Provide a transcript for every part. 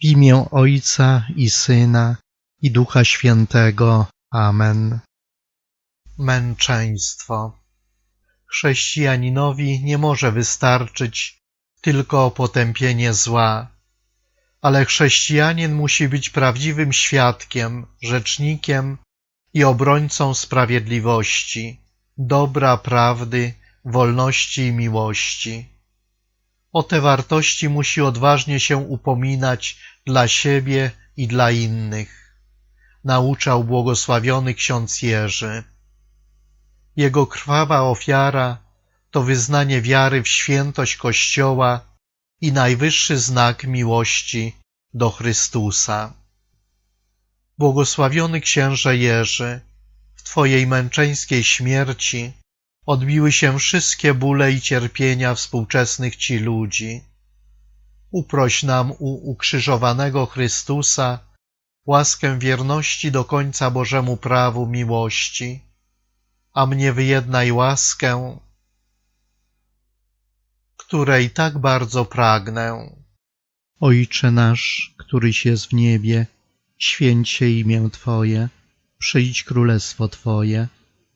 W imię Ojca i Syna i Ducha Świętego. Amen. Męczeństwo. Chrześcijaninowi nie może wystarczyć tylko potępienie zła, ale chrześcijanin musi być prawdziwym świadkiem, rzecznikiem i obrońcą sprawiedliwości, dobra, prawdy, wolności i miłości. O te wartości musi odważnie się upominać dla siebie i dla innych, nauczał błogosławiony ksiądz Jerzy. Jego krwawa ofiara to wyznanie wiary w świętość Kościoła i najwyższy znak miłości do Chrystusa. Błogosławiony księże Jerzy, w Twojej męczeńskiej śmierci odbiły się wszystkie bóle i cierpienia współczesnych Ci ludzi. Uproś nam u ukrzyżowanego Chrystusa łaskę wierności do końca Bożemu prawu miłości, a mnie wyjednaj łaskę, której tak bardzo pragnę. Ojcze nasz, któryś jest w niebie, święć się imię Twoje, przyjdź królestwo Twoje,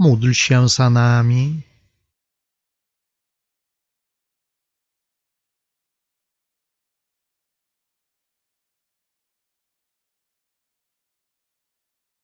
módl się za nami.